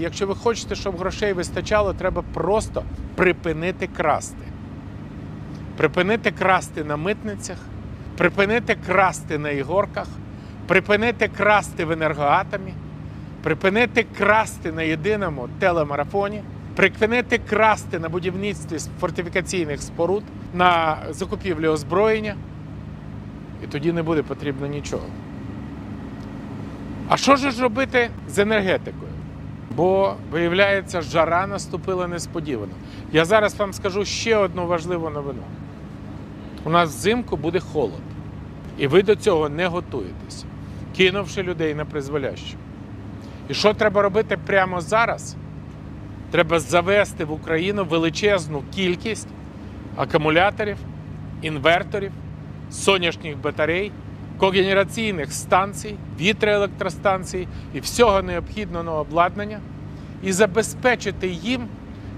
Якщо ви хочете, щоб грошей вистачало, треба просто припинити красти. Припинити красти на митницях, припинити красти на ігорках, припинити красти в енергоатомі, припинити красти на єдиному телемарафоні, припинити красти на будівництві фортифікаційних споруд, на закупівлі озброєння. І тоді не буде потрібно нічого. А що ж робити з енергетикою? Бо, виявляється, жара наступила несподівано. Я зараз вам скажу ще одну важливу новину. У нас взимку буде холод. І ви до цього не готуєтесь, кинувши людей на призволяще. І що треба робити прямо зараз? Треба завести в Україну величезну кількість акумуляторів, інверторів, сонячних батарей, когенераційних станцій, вітроелектростанцій і всього необхідного обладнання і забезпечити їм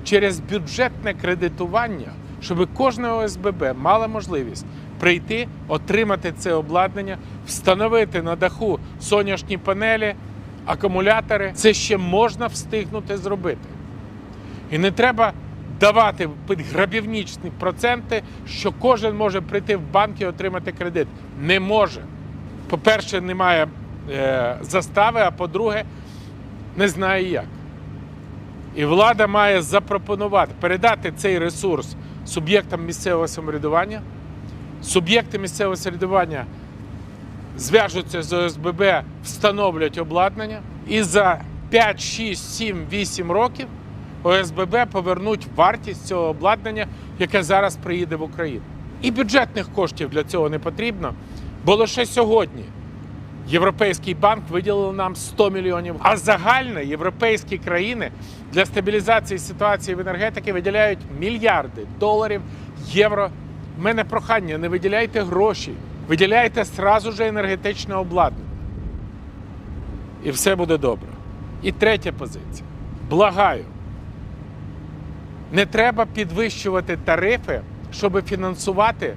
через бюджетне кредитування, щоб кожна ОСББ мала можливість прийти, отримати це обладнання, встановити на даху сонячні панелі, акумулятори. Це ще можна встигнути зробити. І не треба давати грабівнічні проценти, що кожен може прийти в банк і отримати кредит. Не може. По-перше, немає е, застави, а по-друге, не знає як. І влада має запропонувати, передати цей ресурс суб'єктам місцевого самоврядування. Суб'єкти місцевого самоврядування зв'яжуться з ОСББ, встановлюють обладнання, і за 5, 6, 7, 8 років ОСББ повернуть вартість цього обладнання, яке зараз приїде в Україну. І бюджетних коштів для цього не потрібно, бо лише сьогодні Європейський банк виділив нам 100 мільйонів, а загально європейські країни для стабілізації ситуації в енергетиці виділяють мільярди доларів, євро. У мене прохання, не виділяйте гроші, виділяйте сразу же енергетичне обладнання. І все буде добре. І третя позиція. Благаю. Не треба підвищувати тарифи, щоб фінансувати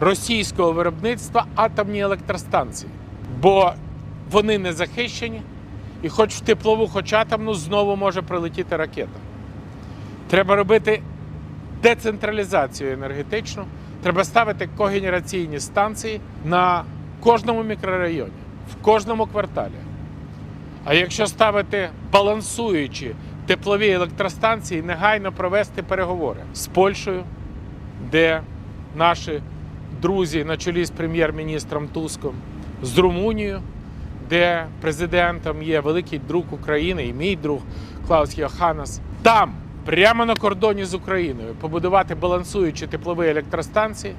російського виробництва атомні електростанції, бо вони не захищені, і хоч в теплову, хоч атомну, знову може прилетіти ракета. Треба робити децентралізацію енергетичну, треба ставити когенераційні станції на кожному мікрорайоні, в кожному кварталі. А якщо ставити балансуючі теплові електростанції, негайно провести переговори з Польщею, де наші друзі на чолі з прем'єр-міністром Туском, з Румунією, де президентом є великий друг України і мій друг Клаус Йоханнес. Там, прямо на кордоні з Україною, побудувати балансуючі теплові електростанції,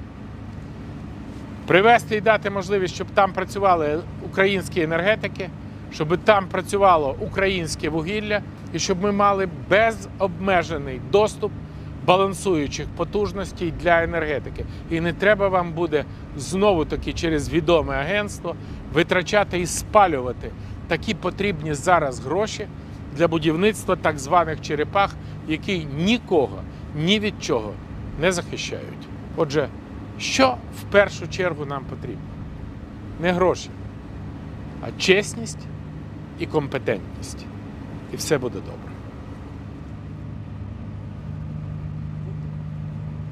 привести і дати можливість, щоб там працювали українські енергетики, щоб там працювало українське вугілля, і щоб ми мали безобмежений доступ балансуючих потужностей для енергетики. І не треба вам буде знову таки через відоме агентство витрачати і спалювати такі потрібні зараз гроші для будівництва так званих черепах, які нікого ні від чого не захищають. Отже, що в першу чергу нам потрібно? Не гроші, а чесність і компетентність. І все буде добре.